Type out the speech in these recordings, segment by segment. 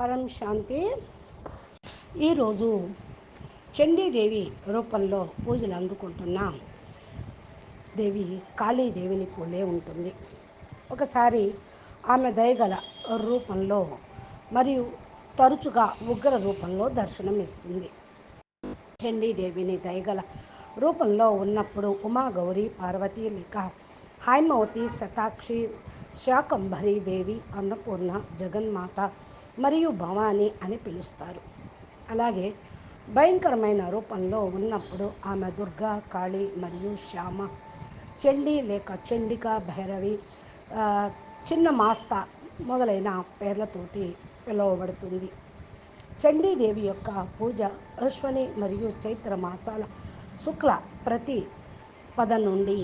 పరం శాంతి. ఈరోజు చండీదేవి రూపంలో పూజలు అందుకుంటున్న దేవి కాళీదేవిని పోలే ఉంటుంది. ఒకసారి ఆమె దయగల రూపంలో మరియు తరచుగా ఉగ్ర రూపంలో దర్శనం ఇస్తుంది. చండీదేవిని దయగల రూపంలో ఉన్నప్పుడు ఉమాగౌరి పార్వతి లేక హైమవతి శతాక్షి శాకంభరి దేవి అన్నపూర్ణ జగన్మాత మరియు భవాని అని పిలుస్తారు. అలాగే భయంకరమైన రూపంలో ఉన్నప్పుడు ఆమె దుర్గా కాళి మరియు శ్యామ చండీ లేక చండిక భైరవి చిన్న మాస్త మొదలైన పేర్లతోటి పిలువబడుతుంది. చండీదేవి యొక్క పూజ అశ్వని మరియు చైత్ర మాసాల శుక్ల ప్రతి పద నుండి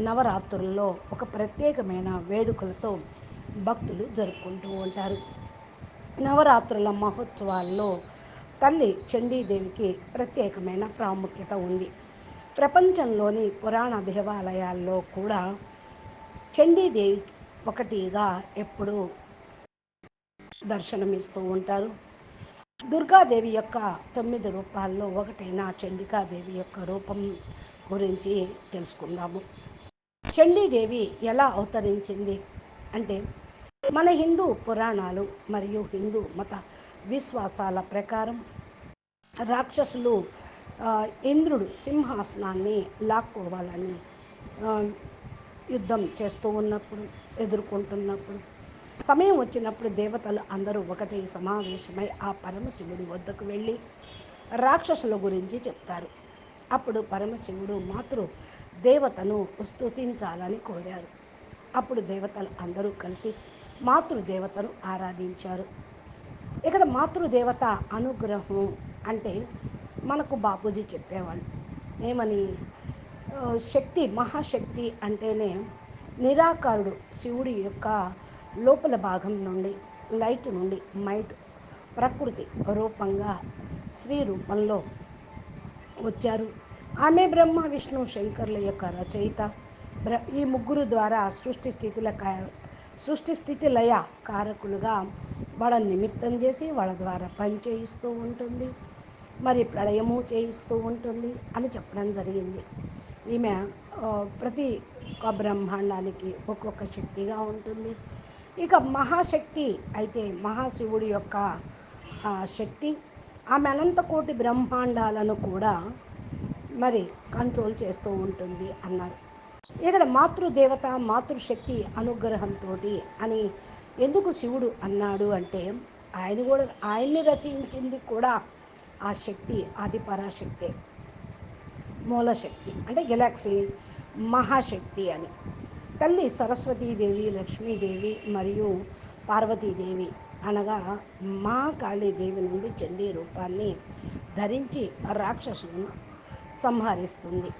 నవరాత్రుల్లో ఒక ప్రత్యేకమైన వేడుకలతో భక్తులు జరుపుకుంటూ ఉంటారు. నవరాత్రుల మహోత్సవాల్లో తల్లి చండీదేవికి ప్రత్యేకమైన ప్రాముఖ్యత ఉంది. ప్రపంచంలోని పురాణ దేవాలయాల్లో కూడా చండీదేవి ఒకటిగా ఎప్పుడూ దర్శనమిస్తూ ఉంటారు. దుర్గాదేవి యొక్క తొమ్మిది రూపాల్లో ఒకటైన చండికాదేవి యొక్క రూపం గురించి తెలుసుకుందాము. చండీదేవి ఎలా అవతరించింది అంటే మన హిందూ పురాణాలు మరియు హిందూ మత విశ్వాసాల ప్రకారం రాక్షసులు ఇంద్రుడు సింహాసనాన్ని లాక్కోవాలని యుద్ధం చేస్తూ ఉన్నప్పుడు ఎదుర్కొంటున్నప్పుడు సమయం వచ్చినప్పుడు దేవతలు అందరూ ఒకటి సమావేశమై ఆ పరమశివుడి వద్దకు వెళ్ళి రాక్షసుల గురించి చెప్తారు. అప్పుడు పరమశివుడు మాతృ దేవతను స్తుతించాలని కోరారు. అప్పుడు దేవతలు అందరూ కలిసి మాతృదేవతను ఆరాధించారు. ఇక్కడ మాతృదేవత అనుగ్రహం అంటే మనకు బాపూజీ చెప్పేవాళ్ళు. ఏమని? శక్తి మహాశక్తి అంటేనే నిరాకారుడు శివుడి యొక్క లోపల భాగం నుండి లైట్ నుండి మైట్ ప్రకృతి రూపంగా స్త్రీ రూపంలో వచ్చారు. ఆమె బ్రహ్మ విష్ణు శంకర్ల యొక్క రచయిత. ఈ ముగ్గురు ద్వారా సృష్టి స్థితిల సృష్టి స్థితి లయ కారకులుగా వాళ్ళని నిమిత్తం చేసి వాళ్ళ ద్వారా పని చేయిస్తూ ఉంటుంది. మరి ప్రళయము చేయిస్తూ ఉంటుంది అని చెప్పడం జరిగింది. ఈమె ప్రతి ఒక్క బ్రహ్మాండానికి ఒక్కొక్క శక్తిగా ఉంటుంది. ఇక మహాశక్తి అయితే మహాశివుడి యొక్క శక్తి ఆమె అనంతకోటి బ్రహ్మాండాలను కూడా మరి కంట్రోల్ చేస్తూ ఉంటుంది అన్నారు. ఇక్కడ మాతృదేవత మాతృశక్తి అనుగ్రహంతో అని ఎందుకు శివుడు అన్నాడు అంటే ఆయన కూడా ఆయన్ని రచించింది కూడా ఆ శక్తి ఆది పరాశక్తే మూలశక్తి అంటే గెలాక్సీ మహాశక్తి అని. తల్లి సరస్వతీదేవి లక్ష్మీదేవి మరియు పార్వతీదేవి అనగా మహాకాళీదేవి నుండి చండీ రూపాన్ని ధరించి రాక్షసులను సంహరిస్తుంది.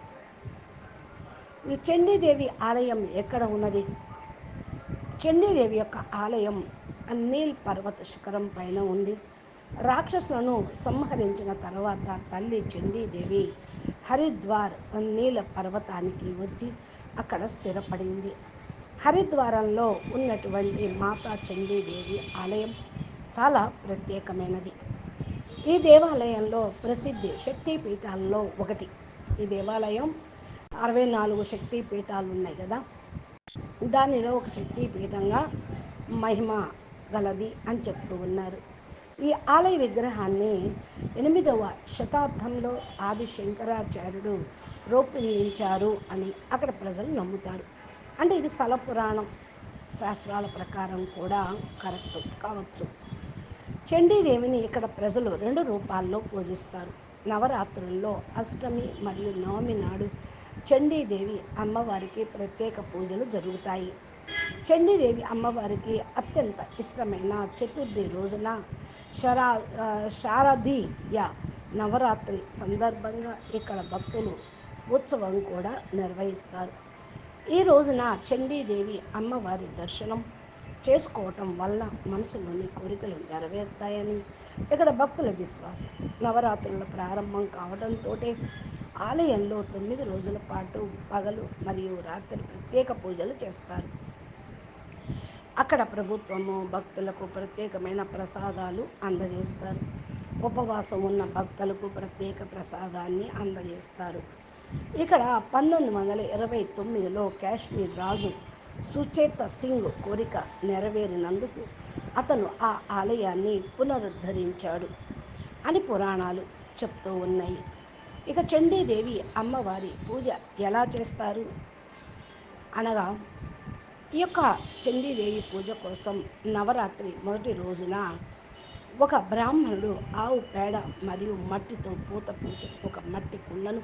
ఈ చండీదేవి ఆలయం ఎక్కడ ఉన్నది? చండీదేవి యొక్క ఆలయం నీల్ పర్వత శిఖరం పైన ఉంది. రాక్షసులను సంహరించిన తర్వాత తల్లి చండీదేవి హరిద్వార్ నీల పర్వతానికి వచ్చి అక్కడ స్థిరపడింది. హరిద్వారంలో ఉన్నటువంటి మాతా చండీదేవి ఆలయం చాలా ప్రత్యేకమైనది. ఈ దేవాలయంలో ప్రసిద్ధి శక్తిపీఠాల్లో ఒకటి. ఈ దేవాలయం అరవై నాలుగు శక్తి పీఠాలు ఉన్నాయి కదా. దానిలో ఒక శక్తి పీఠంగా మహిమ గలది అని చెప్తూ ఉన్నారు. ఈ ఆలయ విగ్రహాన్ని ఎనిమిదవ శతాబ్దంలో ఆది శంకరాచార్యుడు రూపొందించారు అని అక్కడ ప్రజలు నమ్ముతారు. అంటే ఇది స్థల పురాణం శాస్త్రాల ప్రకారం కూడా కరెక్ట్ కావచ్చు. చండీదేవిని ఇక్కడ ప్రజలు రెండు రూపాల్లో పూజిస్తారు. నవరాత్రుల్లో అష్టమి మరియు నవమి నాడు చండీదేవి అమ్మవారికి ప్రత్యేక పూజలు జరుగుతాయి. చండీదేవి అమ్మవారికి అత్యంత ఇష్టమైన చతుర్థి రోజున శరా శారదీయ నవరాత్రి సందర్భంగా ఇక్కడ భక్తులు ఉత్సవం కూడా నిర్వహిస్తారు. ఈ రోజున చండీదేవి అమ్మవారి దర్శనం చేసుకోవటం వల్ల మనసులోని కోరికలు నెరవేరుతాయని ఇక్కడ భక్తుల విశ్వాసం. నవరాత్రుల ప్రారంభం కావడంతో ఆలయంలో తొమ్మిది రోజుల పాటు పగలు మరియు రాత్రి ప్రత్యేక పూజలు చేస్తారు. అక్కడ ప్రభుత్వము భక్తులకు ప్రత్యేకమైన ప్రసాదాలు అందజేస్తారు. ఉపవాసం ఉన్న భక్తులకు ప్రత్యేక ప్రసాదాన్ని అందజేస్తారు. ఇక్కడ పంతొమ్మిది వందల ఇరవై తొమ్మిదిలో కాశ్మీర్ రాజు సుచేత సింగ్ కోరిక నెరవేరినందుకు అతను ఆ ఆలయాన్ని పునరుద్ధరించాడు అని పురాణాలు చెప్తూ ఉన్నాయి. ఇక చండీదేవి అమ్మవారి పూజ ఎలా చేస్తారు? అనగా ఈ యొక్క చండీదేవి పూజ కోసం నవరాత్రి మొదటి రోజున ఒక బ్రాహ్మణుడు ఆవు పేడ మరియు మట్టితో పూత పూసి ఒక మట్టి కుండను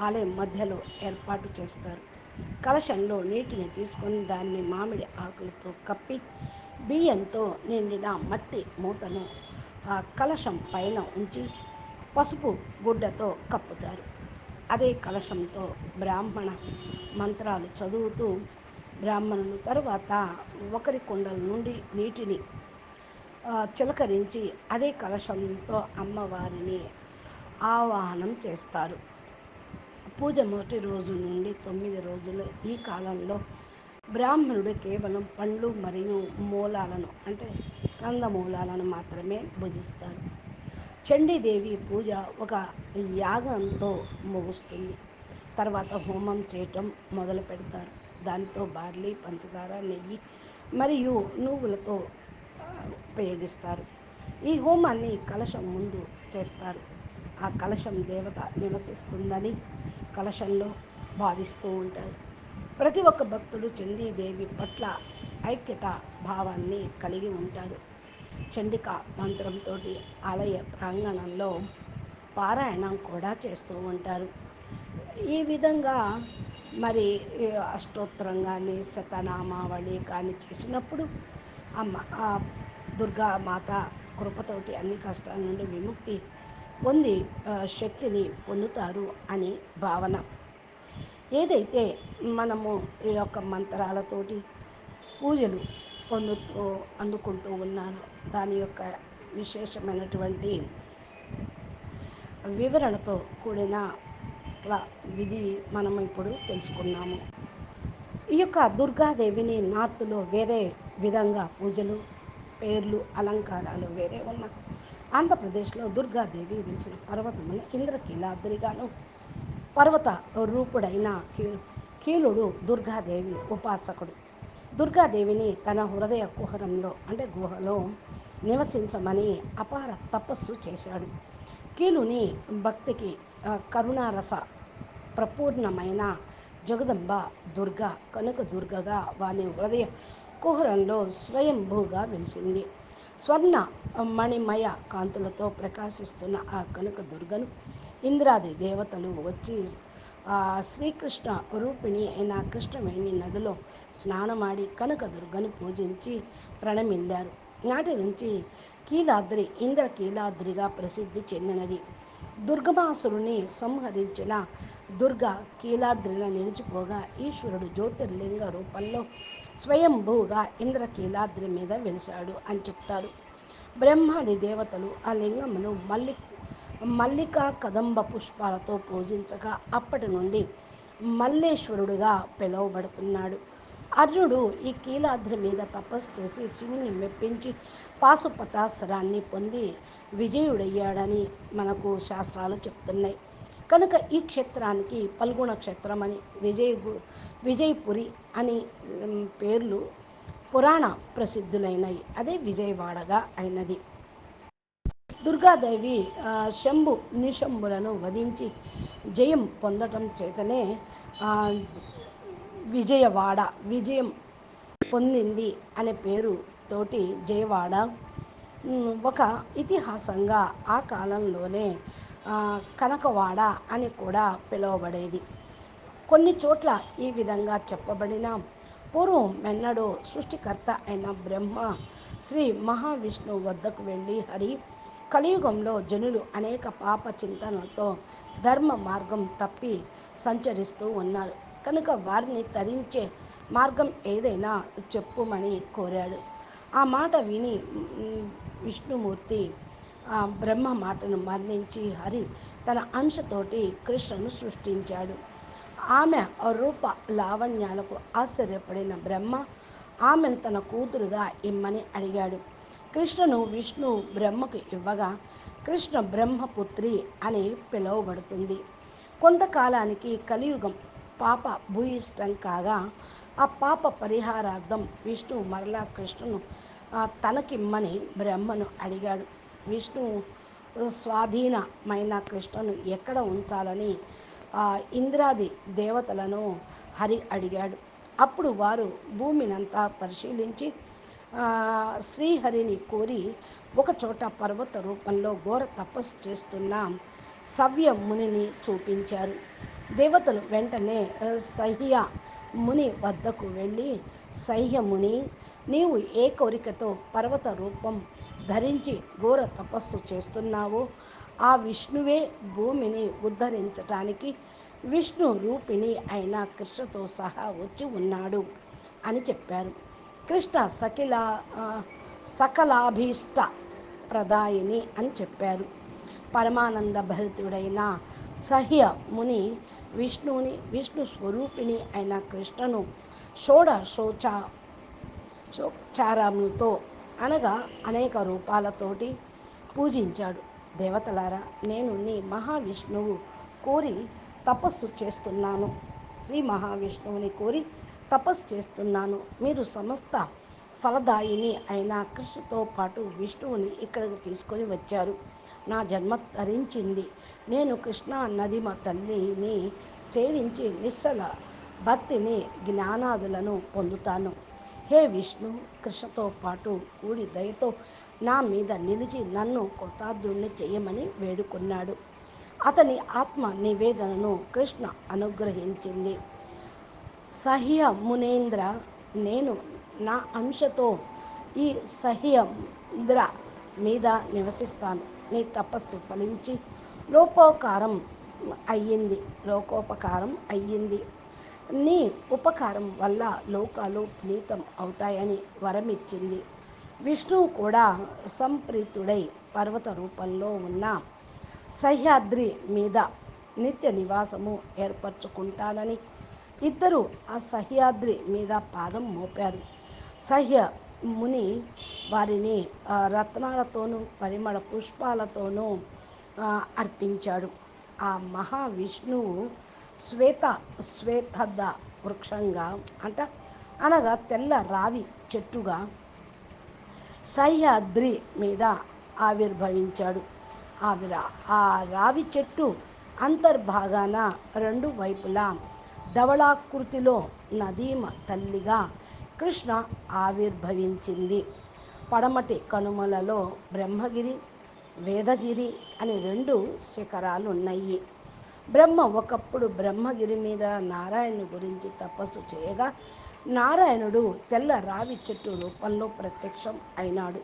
ఆలయం మధ్యలో ఏర్పాటు చేస్తారు. కలశంలో నీటిని తీసుకొని దాన్ని మామిడి ఆకులతో కప్పి బియ్యంతో నిండిన మట్టి మూతను ఆ కలశం పైన ఉంచి పసుపు గుడ్డతో కప్పుతారు. అదే కలశంతో బ్రాహ్మణ మంత్రాలు చదువుతూ బ్రాహ్మణులు తరువాత ఒకరి కుండల నుండి నీటిని చిలకరించి అదే కలశంతో అమ్మవారిని ఆవాహనం చేస్తారు. పూజ మొదటి రోజు నుండి తొమ్మిది రోజులు ఈ కాలంలో బ్రాహ్మణుడు కేవలం పండ్లు మరియు మూలాలను అంటే కందమూలాలను మాత్రమే భుజిస్తాడు. చండీదేవి పూజ ఒక యాగంతో ముగుస్తుంది. తర్వాత హోమం చేయటం మొదలు పెడతారు. దాంతో బార్లీ పంచదార నెయ్యి మరియు నువ్వులతో ఉపయోగిస్తారు. ఈ హోమాన్ని కలశం ముందు చేస్తారు. ఆ కలశం దేవత నివసిస్తుందని కలశంలో భావిస్తూ ఉంటారు. ప్రతి ఒక్క భక్తుడు చండీదేవి పట్ల ఐక్యత భావాన్ని కలిగి ఉంటారు. చండిక మంత్రంతో ఆలయ ప్రాంగణంలో పారాయణం కూడా చేస్తూ ఉంటారు. ఈ విధంగా మరి అష్టోత్తరం కానీ శతనామావళి కానీ చేసినప్పుడు అమ్మ దుర్గా మాత కృపతోటి అన్ని కష్టాల నుండి విముక్తి పొంది శక్తిని పొందుతారు అని భావన. ఏదైతే మనము ఈ యొక్క మంత్రాలతోటి పూజలు పొందుతూ అందుకుంటూ ఉన్నాను. దాని యొక్క విశేషమైనటువంటి వివరణతో కూడిన విధి మనం ఇప్పుడు తెలుసుకున్నాము. ఈ యొక్క దుర్గాదేవిని నార్త్లో వేరే విధంగా పూజలు పేర్లు అలంకారాలు వేరే ఉన్న ఆంధ్రప్రదేశ్లో దుర్గాదేవి వెలిసిన పర్వతమున ఇంద్రకీలాద్రిగాను పర్వత రూపుడైన కీలుడు దుర్గాదేవి ఉపాసకుడు. దుర్గాదేవిని తన హృదయ కుహరంలో అంటే గుహలో నివసించమని అపార తపస్సు చేశాడు. కీలుని భక్తికి కరుణారస ప్రపూర్ణమైన జగదంబ దుర్గ కనుక దుర్గగా వాని హృదయ కుహరంలో స్వయంభూగా వెలిసింది. స్వర్ణ మణిమయ కాంతులతో ప్రకాశిస్తున్న ఆ కనుక దుర్గను ఇంద్రాది దేవతలు వచ్చి శ్రీకృష్ణ రూపిణి అయిన కృష్ణవేణి నదిలో స్నానమాడి కనకదుర్గను పూజించి ప్రణమిల్లారు నాటి నుంచి కీలాద్రి ఇంద్ర కీలాద్రిగా ప్రసిద్ధి చెందినది. దుర్గమాసురుని సంహరించిన దుర్గ కీలాద్రిన నిలిచిపోగా ఈశ్వరుడు జ్యోతిర్లింగ రూపంలో స్వయంభూగా ఇంద్రకీలాద్రి మీద వెలిశాడు అని చెప్తారు. బ్రహ్మాది దేవతలు ఆ లింగమును మల్లి మల్లికా కదంబ పుష్పాలతో పూజించగా అప్పటి నుండి మల్లేశ్వరుడుగా పిలువబడుతున్నాడు. అర్జునుడు ఈ కీలాద్రి మీద తపస్సు చేసి శివుని మెప్పించి పాశుపతాస్త్రాన్ని పొంది విజయుడయ్యాడని మనకు శాస్త్రాలు చెప్తున్నాయి. కనుక ఈ క్షేత్రానికి పల్గుణ క్షేత్రం అని విజయ విజయపురి అని పేర్లు పురాణ ప్రసిద్ధులైనవి. అదే విజయవాడగా అయినది. దుర్గాదేవి శంభు నిశంభులను వధించి జయం పొందటం చేతనే విజయవాడ విజయం పొందింది అనే పేరు తోటి జయవాడ ఒక ఇతిహాసంగా ఆ కాలంలోనే కనకవాడ అని కూడా పిలువబడేది. కొన్ని చోట్ల ఈ విధంగా చెప్పబడిన పూర్వం మెన్నడో సృష్టికర్త అయిన బ్రహ్మ శ్రీ మహావిష్ణువు వద్దకు వెళ్ళి హరి కలియుగంలో జనులు అనేక పాప చింతనలతో ధర్మ మార్గం తప్పి సంచరిస్తూ ఉన్నారు. కనుక వారిని తరించే మార్గం ఏదైనా చెప్పుమని కోరాడు. ఆ మాట విని విష్ణుమూర్తి బ్రహ్మ మాటను మరణించి హరి తన అంశతోటి కృష్ణను సృష్టించాడు. ఆమె రూప లావణ్యాలకు ఆశ్చర్యపడిన బ్రహ్మ ఆమెను తన కూతురుగా ఇమ్మని అడిగాడు. కృష్ణను విష్ణు బ్రహ్మకు ఇవ్వగా కృష్ణ బ్రహ్మపుత్రి అని పిలువబడుతుంది. కొంతకాలానికి కలియుగం పాప భూయిష్టం కాగా ఆ పాప పరిహారార్థం విష్ణు మరలా కృష్ణను తనకిమ్మని బ్రహ్మను అడిగాడు. విష్ణు స్వాధీనమైన కృష్ణను ఎక్కడ ఉంచాలని ఇంద్రాది దేవతలను హరి అడిగాడు. అప్పుడు వారు భూమినంతా పరిశీలించి శ్రీహరిని కోరి ఒకచోట పర్వత రూపంలో ఘోర తపస్సు చేస్తున్న సవ్య మునిని చూపించారు. దేవతలు వెంటనే సహ్య ముని వద్దకు వెళ్ళి సహ్య ముని నీవు ఏ కోరికతో పర్వత రూపం ధరించి ఘోర తపస్సు చేస్తున్నావో? ఆ విష్ణువే భూమిని ఉద్ధరించటానికి విష్ణు రూపిణి అయిన కృష్ణతో సహా వచ్చి ఉన్నాడు అని చెప్పారు. కృష్ణ సకిల సకలాభీష్ట ప్రదాయిని అని చెప్పారు. పరమానంద భరితుడైన సహ్య ముని విష్ణువుని విష్ణు స్వరూపిణి అయిన కృష్ణను షోడ శోచా చారములతో అనగా అనేక రూపాలతోటి పూజించాడు. దేవతలారా నేను నీ మహావిష్ణువు కోరి తపస్సు చేస్తున్నాను. శ్రీ మహావిష్ణువుని కోరి తపస్సు చేస్తున్నాను. మీరు సమస్త ఫలదాయిని అయిన కృష్ణతో పాటు విష్ణువుని ఇక్కడికి తీసుకొని వచ్చారు. నా జన్మ ధరించింది నేను కృష్ణా నదిమ తల్లిని సేవించి నిశ్చల భక్తిని జ్ఞానాదులను పొందుతాను. హే విష్ణు కృష్ణతో పాటు కూడి దయతో నా మీద నిలిచి నన్ను కృతార్థుణ్ణి చేయమని వేడుకున్నాడు. అతని ఆత్మ నివేదనను కృష్ణ అనుగ్రహించింది. సహ్య మునేంద్ర నేను నా అంశతో ఈ సహ్యంద్ర మీద నివసిస్తాను. నీ తపస్సు ఫలించి లోపోకారం అయ్యింది. లోకోపకారం అయ్యింది. నీ ఉపకారం వల్ల లోకాలు పునీతం అవుతాయని వరమిచ్చింది. విష్ణువు కూడా సంప్రీతుడై పర్వత రూపంలో ఉన్న సహ్యాద్రి మీద నిత్య నివాసము ఏర్పరచుకుంటానని ఇద్దరు ఆ సహ్యాద్రి మీద పాదం మోపారు. సహ్య ముని వారిని రత్నాలతోనూ పరిమళ పుష్పాలతోనూ అర్పించాడు. ఆ మహావిష్ణువు శ్వేత శ్వేతద వృక్షంగా అంట అనగా తెల్ల రావి చెట్టుగా సహ్యాద్రి మీద ఆవిర్భవించాడు. ఆవిరా ఆ రావి చెట్టు అంతర్భాగాన రెండు వైపులా ధవళాకృతిలో నదీమ తల్లిగా కృష్ణ ఆవిర్భవించింది. పడమటి కనుమలలో బ్రహ్మగిరి వేదగిరి అని రెండు శిఖరాలు ఉన్నాయి బ్రహ్మ ఒకప్పుడు బ్రహ్మగిరి మీద నారాయణుని గురించి తపస్సు చేయగా నారాయణుడు తెల్ల రావి చెట్టు రూపంలో ప్రత్యక్షం అయినాడు.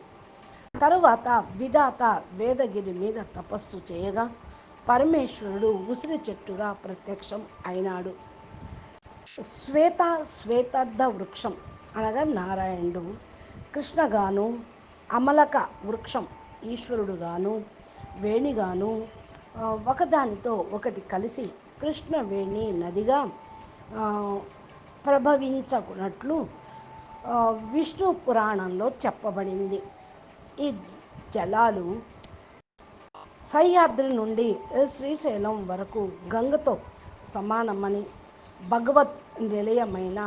తరువాత విధాత వేదగిరి మీద తపస్సు చేయగా పరమేశ్వరుడు ఉసిరి చెట్టుగా ప్రత్యక్షం అయినాడు. శ్వేత శ్వేతార్థ వృక్షం అనగా నారాయణుడు కృష్ణగాను అమలక వృక్షం ఈశ్వరుడుగాను వేణిగాను ఒకదానితో ఒకటి కలిసి కృష్ణవేణి నదిగా ఆ, ప్రభవించకున్నట్లు విష్ణు పురాణంలో చెప్పబడింది. ఈ జలాలు సహ్యాద్రి నుండి శ్రీశైలం వరకు గంగతో సమానమని భగవత్ నిలయమైన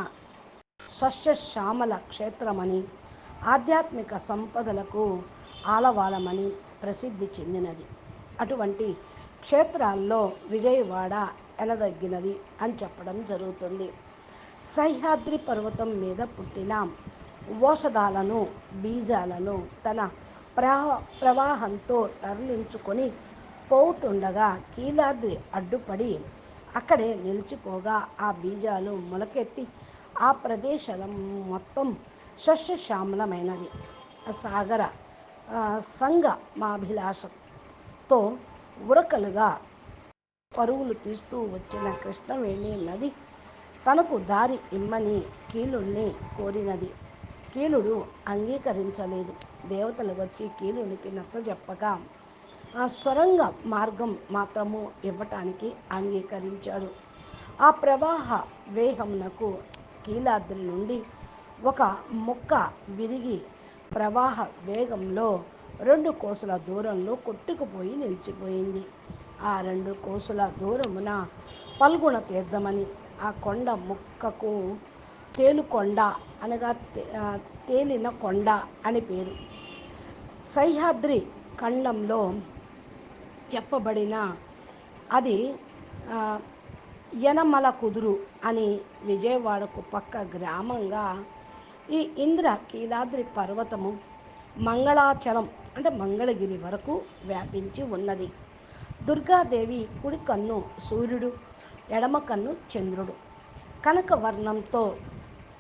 సస్యశ్యామల క్షేత్రమని ఆధ్యాత్మిక సంపదలకు ఆలవాలమని ప్రసిద్ధి చెందినది. అటువంటి క్షేత్రాల్లో విజయవాడ ఎనదగ్గినది అని చెప్పడం జరుగుతుంది. సహ్యాద్రి పర్వతం మీద పుట్టిన ఓషధాలను బీజాలను తన ప్రవా ప్రవాహంతో తరలించుకొని పోతుండగా కీలాద్రి అడ్డుపడి అక్కడే నిలిచిపోగా ఆ బీజాలు మొలకెత్తి ఆ ప్రదేశం మొత్తం సస్యశ్యామలమైనది. ఆ సాగర సంగ సంగమాభిలాషతో ఉరకలుగా పరుగులు తీస్తూ వచ్చిన కృష్ణవేణి నది తనకు దారి ఇమ్మని కీలుణ్ణి కోరినది. కీలుడు అంగీకరించలేదు. దేవతలు వచ్చి కీలునికి నచ్చజెప్పగా ఆ స్వరంగ మార్గం మాత్రము ఇవ్వటానికి అంగీకరించాడు. ఆ ప్రవాహ వేహమునకు కీలాద్రి నుండి ఒక మొక్క విరిగి ప్రవాహ వేగంలో రెండు కోసుల దూరంలో కొట్టుకుపోయి నిలిచిపోయింది. ఆ రెండు కోసుల దూరమున పల్గుణ తీర్థమని ఆ కొండ ముక్కకు తేలుకొండ అనగా తేలిన కొండ అని పేరు. సహ్యాద్రి ఖండంలో చెప్పబడిన అది యనమల కుదురు అని విజయవాడకు పక్క గ్రామంగా ఈ ఇంద్ర కీలాద్రి పర్వతము మంగళాచలం అంటే మంగళగిరి వరకు వ్యాపించి ఉన్నది. దుర్గాదేవి కుడి కన్ను సూర్యుడు ఎడమ కన్ను చంద్రుడు. కనకవర్ణంతో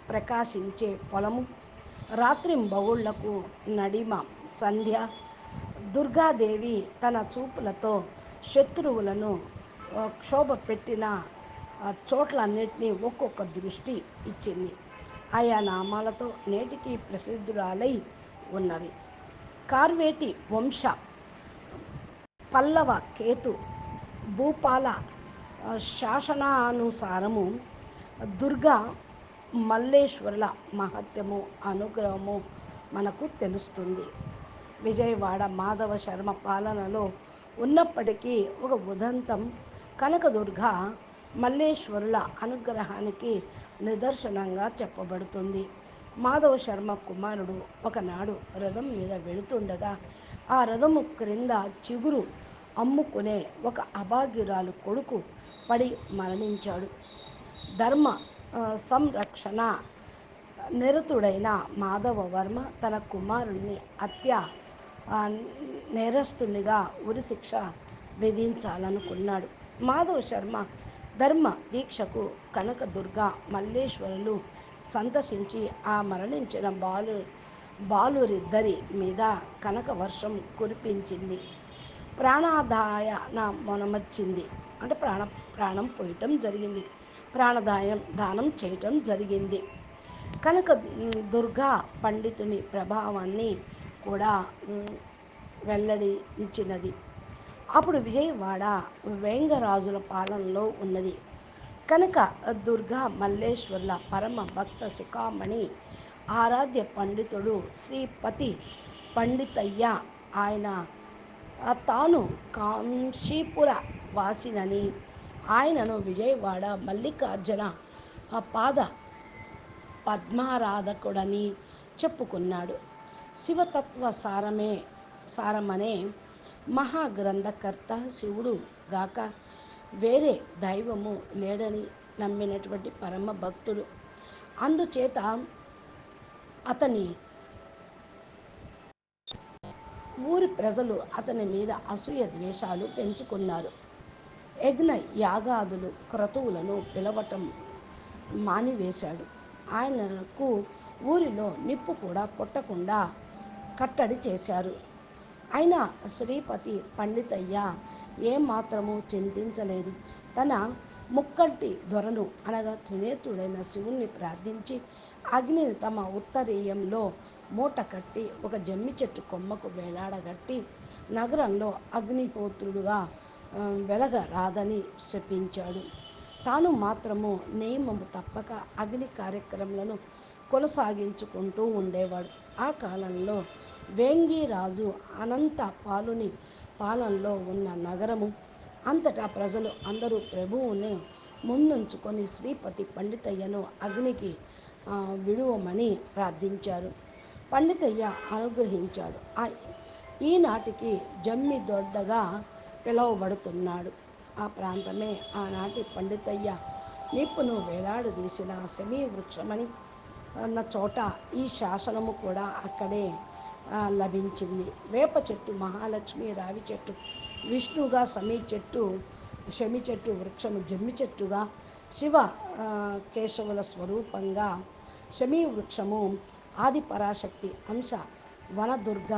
ప్రకాశించే పొలము రాత్రింబవుళ్ళకు నడిమ సంధ్య దుర్గాదేవి తన చూపులతో శత్రువులను క్షోభ పెట్టిన చోట్లన్నింటినీ ఒక్కొక్క దృష్టి ఇచ్చింది. ఆయా నామాలతో నేటికి ప్రసిద్ధురాలై ఉన్నవి. కార్వేటి వంశ పల్లవ కేతు భూపాల శాసనానుసారము దుర్గా మల్లేశ్వరుల మహత్యము అనుగ్రహము మనకు తెలుస్తుంది. విజయవాడ మాధవ శర్మ పాలనలో ఉన్నప్పటికీ ఒక ఉదంతం కనకదుర్గ మల్లేశ్వరుల అనుగ్రహానికి నిదర్శనంగా చెప్పబడుతుంది. మాధవ శర్మ కుమారుడు ఒకనాడు రథం మీద వెళుతుండగా ఆ రథము క్రింద చిగురు అమ్ముకునే ఒక అభాగ్యురాలు కొడుకు పడి మరణించాడు. ధర్మ సంరక్షణ నిరతుడైన మాధవవర్మ తన కుమారుణ్ణి హత్య నేరస్తునిగా ఉరిశిక్ష విధించాలనుకున్నాడు. మాధవ శర్మ ధర్మ దీక్షకు కనకదుర్గ మల్లేశ్వరులు సందర్శించి ఆ మరణించిన బాలు బాలురిద్దరి మీద కనక వర్షం కురిపించింది. ప్రాణాదాయన మొనమర్చింది అంటే ప్రాణ ప్రాణం పోయటం జరిగింది. ప్రాణదాయం దానం చేయటం జరిగింది. కనుక దుర్గా పండితుని ప్రభావాన్ని కూడా వెల్లడి వెల్లడించినది అప్పుడు విజయవాడ వేంగరాజుల పాలనలో ఉన్నది. కనుక దుర్గా మల్లేశ్వర్ల పరమ భక్త శిఖామణి ఆరాధ్య పండితుడు శ్రీపతి పండితయ్య ఆయన తాను కాంశీపుర వాసినని ఆయనను విజయవాడ మల్లికార్జున ఆ పాద పద్మారాధకుడని చెప్పుకున్నాడు. శివతత్వ సారమే సారమనే మహాగ్రంథకర్త శివుడు గాక వేరే దైవము లేడని నమ్మినటువంటి పరమ భక్తుడు. అందుచేత అతని ఊరి ప్రజలు అతని మీద అసూయ ద్వేషాలు పెంచుకున్నారు. యజ్ఞ యాగాదులు క్రతువులను పిలవటం మానివేశాడు. ఆయనకు ఊరిలో నిప్పు కూడా పుట్టకుండా కట్టడి చేశారు. అయినా శ్రీపతి పండితయ్య ఏమాత్రము చింతించలేదు. తన ముక్కంటి దొరను అనగా త్రినేతుడైన శివుణ్ణి ప్రార్థించి అగ్నిని తమ ఉత్తరీయంలో మూట కట్టి ఒక జమ్మి చెట్టు కొమ్మకు వేలాడగట్టి నగరంలో అగ్నిహోత్రుడుగా వెలగరాదని శపించాడు. తాను మాత్రము నియమము తప్పక అగ్ని కార్యక్రమాలను కొనసాగించుకుంటూ ఉండేవాడు. ఆ కాలంలో వేంగిరాజు అనంత పాలుని పాలనలో ఉన్న నగరము అంతటా ప్రజలు అందరూ ప్రభువుని ముందుంచుకొని శ్రీపతి పండితయ్యను అగ్నికి విడువమని ప్రార్థించారు. పండితయ్య అనుగ్రహించాడు. ఈనాటికి జమ్మి దొడ్డగా పిలువబడుతున్నాడు. ఆ ప్రాంతమే ఆనాటి పండితయ్య నిప్పును వేలాడదీసిన శమీ వృక్షమని అన్న చోట ఈ శాసనము కూడా అక్కడే లభించింది. వేప చెట్టు మహాలక్ష్మి రావి చెట్టు విష్ణుగా సమీ చెట్టు శమి చెట్టు వృక్షము జమ్మి చెట్టుగా శివ కేశవుల స్వరూపంగా శమీ వృక్షము ఆది పరాశక్తి అంశ వనదుర్గ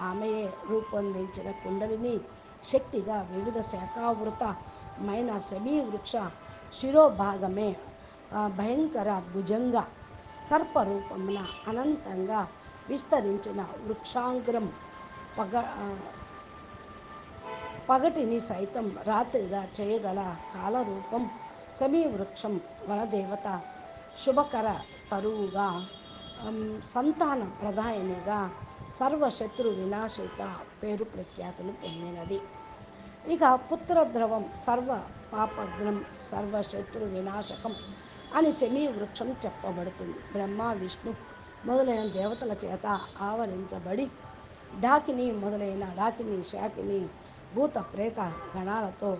ఆమెయే రూపొందించిన కుండలిని శక్తిగా వివిధ శాఖావృతమైన శమీ వృక్ష శిరోభాగమే భయంకర భుజంగ సర్పరూపమున అనంతంగా విస్తరించిన వృక్షాంగ్రం పగ పగటిని సైతం రాత్రిగా చేయగల కాలరూపం సమీ వృక్షం వనదేవత శుభకర తరువుగా సంతాన ప్రధానిగా సర్వశత్రు వినాశిక పేరు ప్రఖ్యాతులు పొందినది. ఇక పుత్రద్రవం సర్వ పాపగ్నం సర్వశత్రు వినాశకం అని శమీ వృక్షం చెప్పబడుతుంది. బ్రహ్మ విష్ణు మొదలైన దేవతల చేత ఆవరించబడి డాకిని మొదలైన డాకిని శాకిని భూత ప్రేత గణాలతో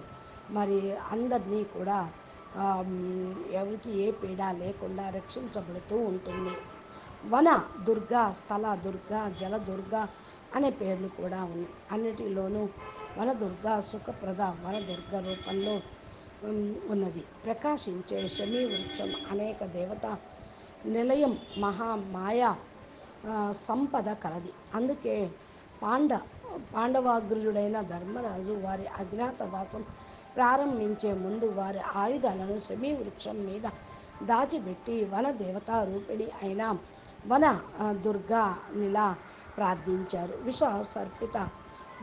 మరి అందరినీ కూడా ఎవరికి ఏ పీడ లేకుండా రక్షించబడుతూ ఉంటుంది. వన దుర్గ స్థల దుర్గ జల దుర్గ అనే పేర్లు కూడా ఉన్నాయి. అన్నిటిలోనూ వన దుర్గ సుఖప్రద వన దుర్గ రూపంలో ఉన్నది. ప్రకాశించే శమీ వృక్షం అనేక దేవత నిలయం మహామాయ ఆ, సంపద కలది. అందుకే పాండ పాండవాగ్రజుడైన ధర్మరాజు వారి అజ్ఞాతవాసం ప్రారంభించే ముందు వారి ఆయుధాలను శమీ వృక్షం మీద దాచిపెట్టి వన దేవతా రూపిణి అయిన వన దుర్గా నిలా ప్రార్థించారు. విష సర్పిత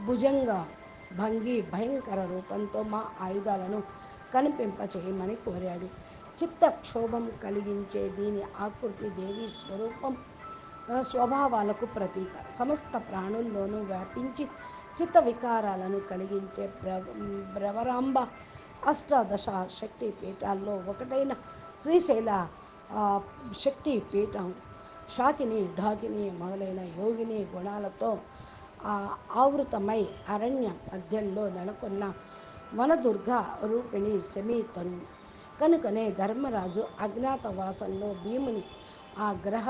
భుజంగ భంగి భయంకర రూపంతో మా ఆయుధాలను కనిపింపచేయమని కోరాడు. చిత్తక్షోభం కలిగించే దీని ఆకృతి దేవి స్వరూపం. స్వభావాలకు ప్రతీక. సమస్త ప్రాణుల్లోనూ వ్యాపించి చిత్త వికారాలను కలిగించే ప్ర భ్రవరాంబ అష్టాదశ శక్తి పీఠాల్లో ఒకటైన శ్రీశైల శక్తి పీఠం. షాకిని ఢాకిని మొదలైన యోగిని గుణాలతో ఆవృతమై అరణ్య మధ్యంలో నెలకొన్న వనదుర్గ రూపిణి శమీ తను కనుకనే ధర్మరాజు అజ్ఞాతవాసంలో భీముని ఆ గ్రహ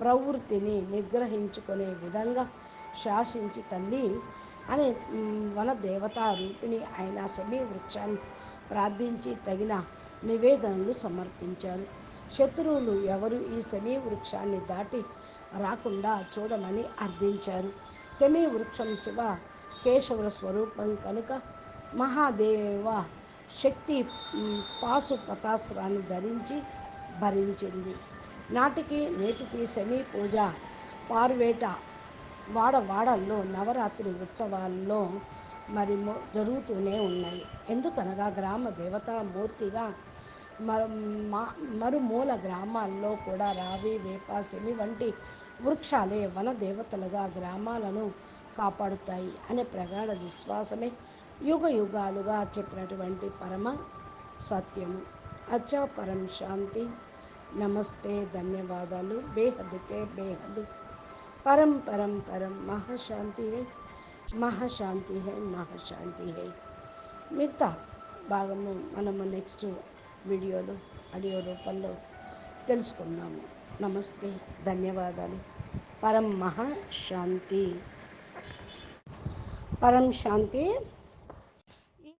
ప్రవృత్తిని నిగ్రహించుకునే విధంగా శాసించి తల్లి అనే వన దేవతా రూపిణి అయిన శమీ వృక్షాన్ని ప్రార్థించి తగిన నివేదనలు సమర్పించారు. శత్రువులు ఎవరు ఈ శమీ వృక్షాన్ని దాటి రాకుండా చూడమని అర్థించారు. శమీ వృక్షం శివ కేశవుల స్వరూపం కనుక మహాదేవ శక్తి పాసు పతాస్త్రాన్ని ధరించి భరించింది. నాటికి నేటికి శమీ పూజ పార్వేట వాడవాడల్లో నవరాత్రి ఉత్సవాల్లో మరి జరుగుతూనే ఉన్నాయి. ఎందుకనగా గ్రామ దేవతా మూర్తిగా మరుమూల గ్రామాల్లో కూడా రావి వేప శమి వంటి వృక్షాలే వన దేవతలుగా గ్రామాలను కాపాడుతాయి అనే ప్రగాఢ విశ్వాసమే యుగ యుగాలుగా చెప్పినటువంటి పరమ సత్యము. అచ్చా పరం శాంతి. నమస్తే ధన్యవాదాలు. బేహద్కే బేహద్. పరం పరం పరం మహాశాంతి హై మహాశాంతి హై మహాశాంతి హై మిగతా భాగము మనము నెక్స్ట్ వీడియోలో ఆడియో రూపంలో తెలుసుకుందాము. నమస్తే ధన్యవాదాలు. పరం మహాశాంతి. పరం శాంతి